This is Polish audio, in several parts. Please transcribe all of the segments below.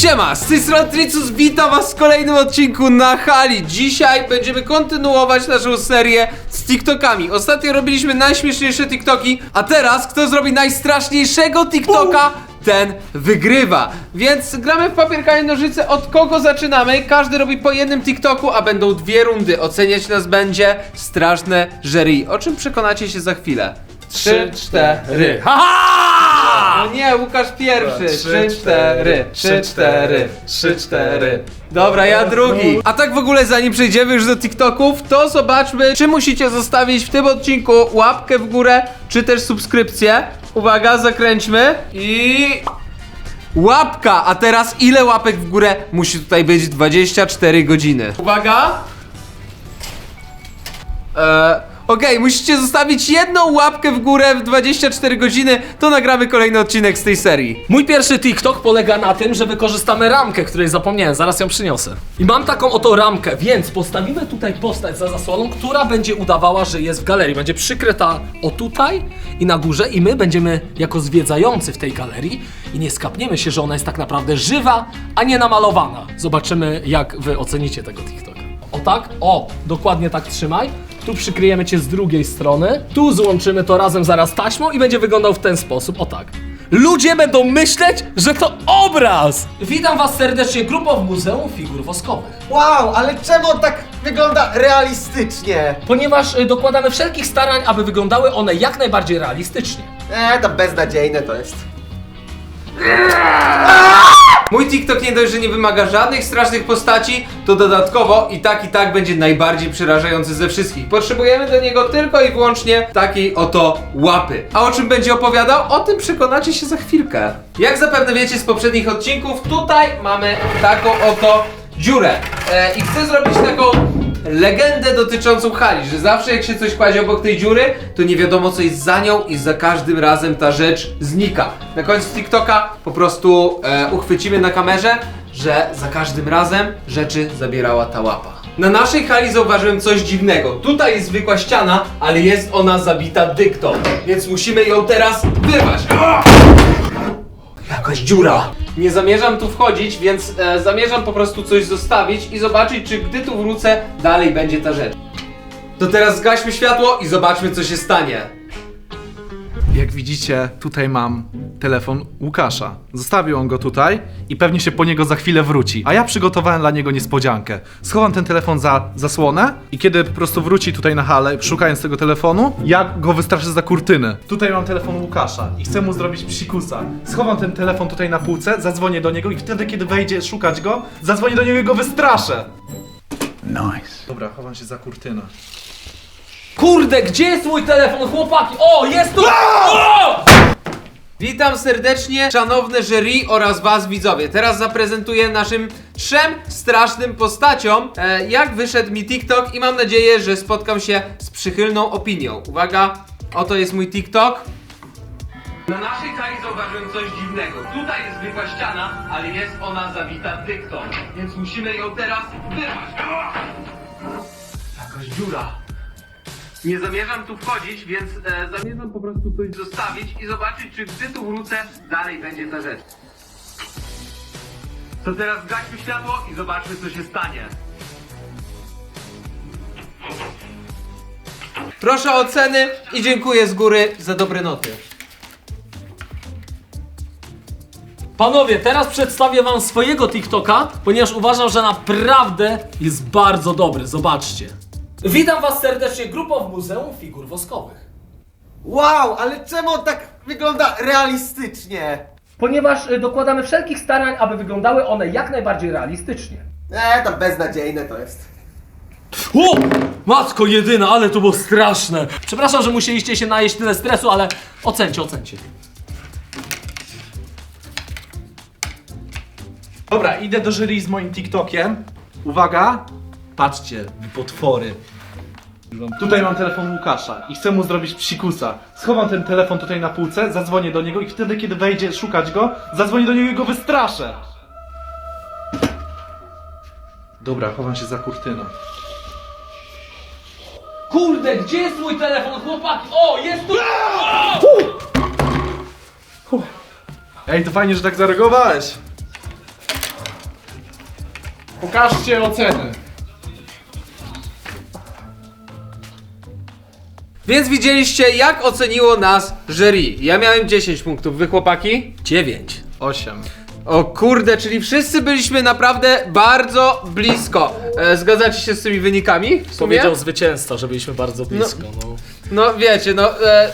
Siema, z tej strony Tricus, witam was w kolejnym odcinku na hali Dzisiaj będziemy kontynuować naszą serię z TikTokami Ostatnio robiliśmy najśmieszniejsze TikToki A teraz, kto zrobi najstraszniejszego TikToka, ten wygrywa Więc gramy w papier, kamień, nożyce Od kogo zaczynamy? Każdy robi po jednym TikToku, a będą dwie rundy Oceniać nas będzie straszne jury O czym przekonacie się za chwilę? Trzy, cztery Haha! No nie, Łukasz pierwszy. Trzy, Trzy, cztery. Trzy, cztery. Trzy, cztery. Dobra, ja drugi. A tak w ogóle, zanim przejdziemy już do TikToków, to zobaczmy, czy musicie zostawić w tym odcinku łapkę w górę, czy też subskrypcję. Uwaga, zakręćmy i... Łapka! A teraz ile łapek w górę musi tutaj być 24 godziny? Uwaga! Eee, Okej, musicie zostawić jedną łapkę w górę w 24 godziny, to nagramy kolejny odcinek z tej serii. Mój pierwszy TikTok polega na tym, że wykorzystamy ramkę, której zapomniałem, zaraz ją przyniosę. I mam taką oto ramkę, więc postawimy tutaj postać za zasłoną, która będzie udawała, że jest w galerii. Będzie przykryta o tutaj i na górze i my będziemy jako zwiedzający w tej galerii i nie skapniemy się, że ona jest tak naprawdę żywa, a nie namalowana. Zobaczymy, jak wy ocenicie tego TikToka. O tak? O, dokładnie tak trzymaj. Tu przykryjemy cię z drugiej strony. Tu złączymy to razem zaraz taśmą i będzie wyglądał w ten sposób. O tak. Ludzie będą myśleć, że to obraz! Witam was serdecznie grupą w Muzeum Figur Woskowych. Wow, ale czemu on tak wygląda realistycznie? Ponieważ y, dokładamy wszelkich starań, aby wyglądały one jak najbardziej realistycznie. Eee, to beznadziejne to jest. Mój TikTok nie dość, że nie wymaga żadnych strasznych postaci, to dodatkowo i tak i tak będzie najbardziej przerażający ze wszystkich. Potrzebujemy do niego tylko i wyłącznie takiej oto łapy. A o czym będzie opowiadał? O tym przekonacie się za chwilkę. Jak zapewne wiecie z poprzednich odcinków, tutaj mamy taką oto dziurę. E, I chcę zrobić taką legendę dotyczącą hali, że zawsze jak się coś kładzie obok tej dziury, to nie wiadomo co jest za nią i za każdym razem ta rzecz znika. Na końcu TikToka po prostu e, uchwycimy na kamerze, że za każdym razem rzeczy zabierała ta łapa. Na naszej hali zauważyłem coś dziwnego. Tutaj jest zwykła ściana, ale jest ona zabita dyktą, więc musimy ją teraz wyrwać. Jakaś dziura. Nie zamierzam tu wchodzić, więc e, zamierzam po prostu coś zostawić i zobaczyć, czy gdy tu wrócę, dalej będzie ta rzecz. To teraz zgaśmy światło i zobaczmy, co się stanie. Jak widzicie, tutaj mam telefon Łukasza. Zostawił on go tutaj i pewnie się po niego za chwilę wróci. A ja przygotowałem dla niego niespodziankę. Schowam ten telefon za zasłonę i kiedy po prostu wróci tutaj na halę, szukając tego telefonu, ja go wystraszę za kurtynę. Tutaj mam telefon Łukasza i chcę mu zrobić psikusa. Schowam ten telefon tutaj na półce, zadzwonię do niego i wtedy, kiedy wejdzie szukać go, zadzwonię do niego i go wystraszę. Nice. Dobra, chowam się za kurtynę. Kurde, gdzie jest mój telefon, chłopaki? O, jest tu! O! Witam serdecznie, szanowne jury oraz was widzowie. Teraz zaprezentuję naszym trzem strasznym postaciom, e, jak wyszedł mi TikTok i mam nadzieję, że spotkam się z przychylną opinią. Uwaga, oto jest mój TikTok. Na naszej sali zauważyłem coś dziwnego. Tutaj jest zwykła ściana, ale jest ona zawita dyktą, więc musimy ją teraz wyrwać. Jakaś dziura. Nie zamierzam tu wchodzić, więc e, zamierzam po prostu coś zostawić i zobaczyć, czy gdy tu wrócę, dalej będzie ta rzecz. To teraz gaśmy światło i zobaczmy, co się stanie. Proszę o oceny i dziękuję z góry za dobre noty. Panowie, teraz przedstawię wam swojego TikToka, ponieważ uważam, że naprawdę jest bardzo dobry. Zobaczcie. Witam was serdecznie grupą w Muzeum Figur Woskowych. Wow, ale czemu on tak wygląda realistycznie? Ponieważ y, dokładamy wszelkich starań, aby wyglądały one jak najbardziej realistycznie. Eee, to beznadziejne to jest. O! Matko jedyna, ale to było straszne. Przepraszam, że musieliście się najeść tyle stresu, ale ocencie, ocencie. Dobra, idę do jury z moim TikTokiem. Uwaga, patrzcie, wy potwory. Tutaj mam telefon Łukasza i chcę mu zrobić psikusa. Schowam ten telefon tutaj na półce, zadzwonię do niego i wtedy, kiedy wejdzie szukać go, zadzwonię do niego i go wystraszę. Dobra, chowam się za kurtyną. Kurde, gdzie jest mój telefon, chłopaki? O, jest tu! Ej, to fajnie, że tak zareagowałeś. Pokażcie oceny. Więc widzieliście, jak oceniło nas jury. Ja miałem 10 punktów, wy chłopaki? 9. 8. O kurde, czyli wszyscy byliśmy naprawdę bardzo blisko. E, zgadzacie się z tymi wynikami? W sumie? Powiedział zwycięzca, że byliśmy bardzo blisko. No. No wiecie, no e,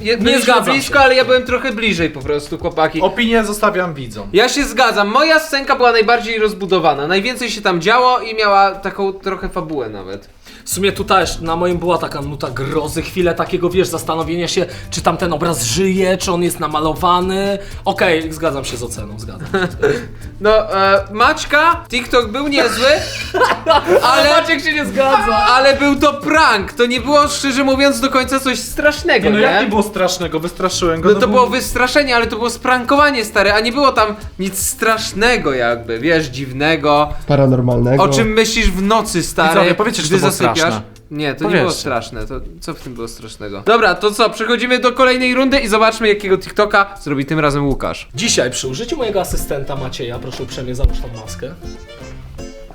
je, byliśmy zgadzam blisko, się. ale ja byłem trochę bliżej po prostu, chłopaki. Opinię zostawiam widzom. Ja się zgadzam, moja scenka była najbardziej rozbudowana, najwięcej się tam działo i miała taką trochę fabułę nawet. W sumie tu też na moim była taka nuta grozy, chwilę takiego, wiesz, zastanowienia się, czy tam ten obraz żyje, czy on jest namalowany. Okej, zgadzam się z oceną, zgadzam. No, e, Maćka, TikTok był niezły, ale... Maciek się nie zgadza! Ale był to prank, to nie było szczerze mówiąc do końca coś strasznego, Nie, no nie? jak nie było strasznego, wystraszyłem go. No to było wystraszenie, ale to było sprankowanie stare, a nie było tam nic strasznego jakby, wiesz, dziwnego. Paranormalnego. O czym myślisz w nocy, stary, Widzowie, powiedzcie, że gdy to było zasypiasz? Straszne. Nie, to nie Powiedzcie. było straszne, to co w tym było strasznego? Dobra, to co, przechodzimy do kolejnej rundy i zobaczmy jakiego TikToka zrobi tym razem Łukasz. Dzisiaj przy użyciu mojego asystenta Macieja, proszę uprzejmie załóż tą maskę.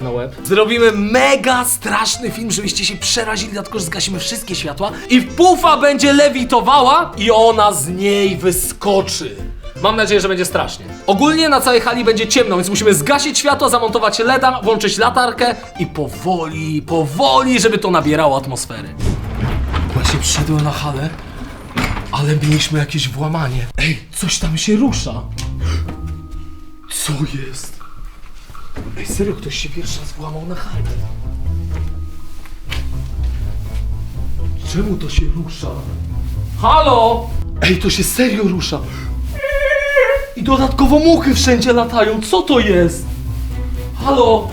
Na łeb. Zrobimy mega straszny film, żebyście się przerazili, dlatego że zgasimy wszystkie światła i pufa będzie lewitowała i ona z niej wyskoczy. Mam nadzieję, że będzie strasznie. Ogólnie na całej hali będzie ciemno, więc musimy zgasić światło, zamontować LEDa, włączyć latarkę i powoli, powoli, żeby to nabierało atmosfery. Właśnie przyszedłem na halę, ale mieliśmy jakieś włamanie. Ej, coś tam się rusza. Co jest? Ej, serio, ktoś się pierwszy raz włamał na chatę. Czemu to się rusza? Halo! Ej, to się serio rusza. I dodatkowo muchy wszędzie latają. Co to jest? Halo!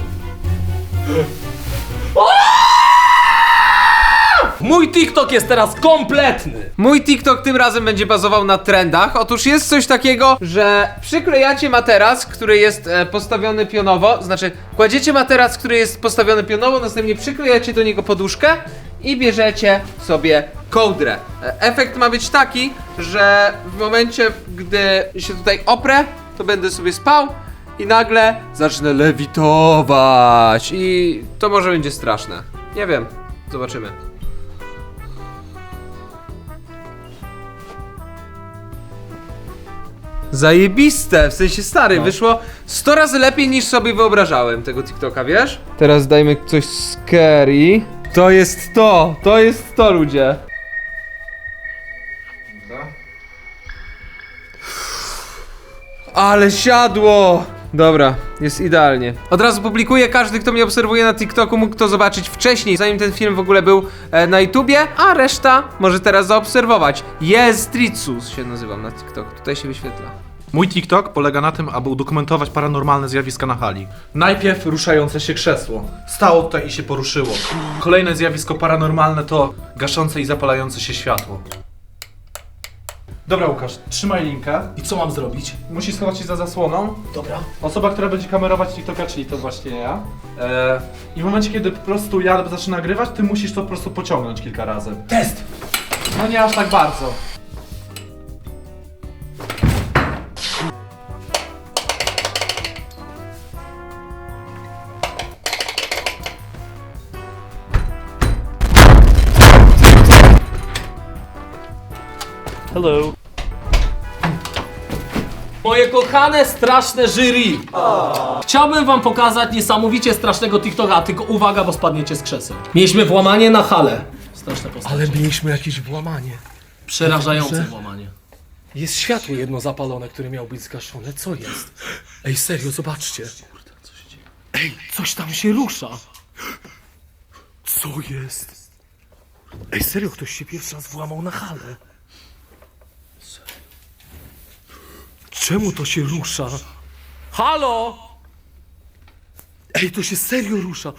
Mój TikTok jest teraz kompletny. Mój TikTok tym razem będzie bazował na trendach. Otóż jest coś takiego, że przyklejacie materac, który jest e, postawiony pionowo, znaczy kładziecie materac, który jest postawiony pionowo, następnie przyklejacie do niego poduszkę i bierzecie sobie kołdrę. E, Efekt ma być taki, że w momencie, gdy się tutaj oprę, to będę sobie spał i nagle zacznę lewitować i to może będzie straszne. Nie wiem, zobaczymy. Zajebiste, w sensie stary, wyszło 100 razy lepiej niż sobie wyobrażałem tego TikToka, wiesz? Teraz dajmy coś scary. To jest to, to jest to ludzie. Ale siadło! Dobra, jest idealnie. Od razu publikuję, każdy kto mnie obserwuje na TikToku mógł to zobaczyć wcześniej, zanim ten film w ogóle był e, na YouTubie, a reszta może teraz zaobserwować. Jest się nazywam na TikToku, tutaj się wyświetla. Mój TikTok polega na tym, aby udokumentować paranormalne zjawiska na hali. Najpierw ruszające się krzesło. Stało tutaj i się poruszyło. Kolejne zjawisko paranormalne to gaszące i zapalające się światło. Dobra Łukasz, trzymaj linkę. I co mam zrobić? Musisz schować się za zasłoną. Dobra. Osoba, która będzie kamerować TikToka, czyli to właśnie ja. E, I w momencie, kiedy po prostu ja zacznę nagrywać, ty musisz to po prostu pociągnąć kilka razy. Test! No nie aż tak bardzo. Hello. Moje kochane, straszne jury! Chciałbym wam pokazać niesamowicie strasznego TikToka, tylko uwaga, bo spadniecie z krzeseł. Mieliśmy włamanie na halę. Straszne postacie. Ale mieliśmy jakieś włamanie. Przerażające włamanie. Jest światło jedno zapalone, które miało być zgaszone. Co jest? Ej, serio, zobaczcie. Ej, coś tam się rusza. Co jest? Ej, serio, ktoś się pierwszy raz włamał na halę. Czemu to się rusza? Halo! Ej, to się serio rusza.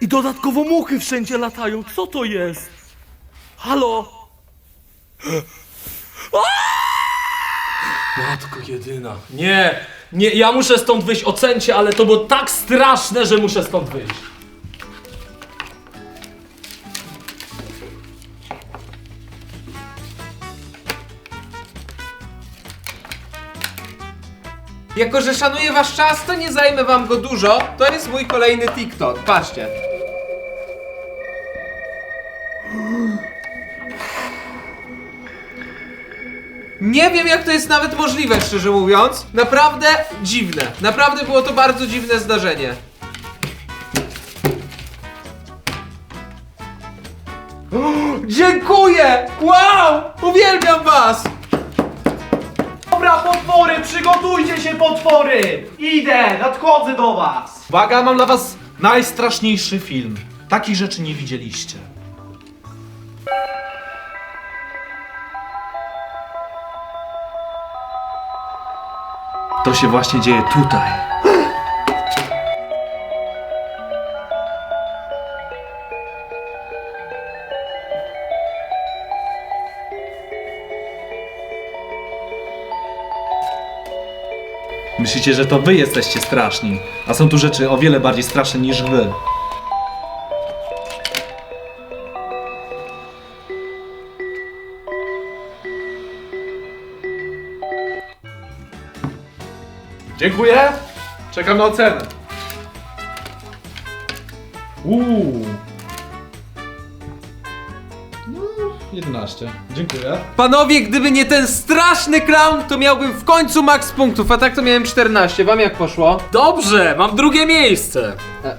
I dodatkowo muchy wszędzie latają. Co to jest? Halo! Matko jedyna. Nie, nie, ja muszę stąd wyjść, ocencie, ale to było tak straszne, że muszę stąd wyjść. Jako że szanuję wasz czas, to nie zajmę wam go dużo. To jest mój kolejny TikTok. Patrzcie. Nie wiem jak to jest nawet możliwe, szczerze mówiąc. Naprawdę dziwne. Naprawdę było to bardzo dziwne zdarzenie. Dziękuję! Wow! Uwielbiam was! Dobra, potwory, przygotujcie się, potwory! Idę, nadchodzę do was! Uwaga, mam dla was najstraszniejszy film. Takich rzeczy nie widzieliście. To się właśnie dzieje tutaj. Myślicie, że to wy jesteście straszni, a są tu rzeczy o wiele bardziej straszne niż wy. Dziękuję. Czekam na ocenę. Uuu. 11. Dziękuję. Panowie, gdyby nie ten straszny clown, to miałbym w końcu max punktów, a tak to miałem 14. Wam jak poszło? Dobrze, mam drugie miejsce. E,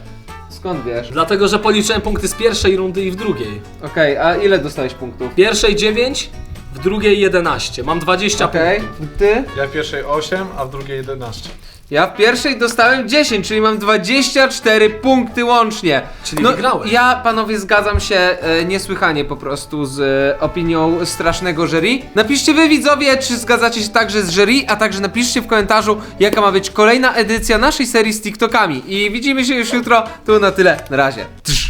skąd wiesz? Dlatego, że policzyłem punkty z pierwszej rundy i w drugiej. Okej, a ile dostałeś punktów? W pierwszej 9, w drugiej 11. Mam 20 Okej, punktów. ty? Ja w pierwszej 8, a w drugiej 11. Ja w pierwszej dostałem 10, czyli mam 24 punkty łącznie. Czyli wygrałeś. Ja, panowie, zgadzam się e, niesłychanie po prostu z e, opinią strasznego jury. Napiszcie wy, widzowie, czy zgadzacie się także z jury, a także napiszcie w komentarzu, jaka ma być kolejna edycja naszej serii z TikTokami. I widzimy się już jutro. Tu na tyle. Na razie. Trz.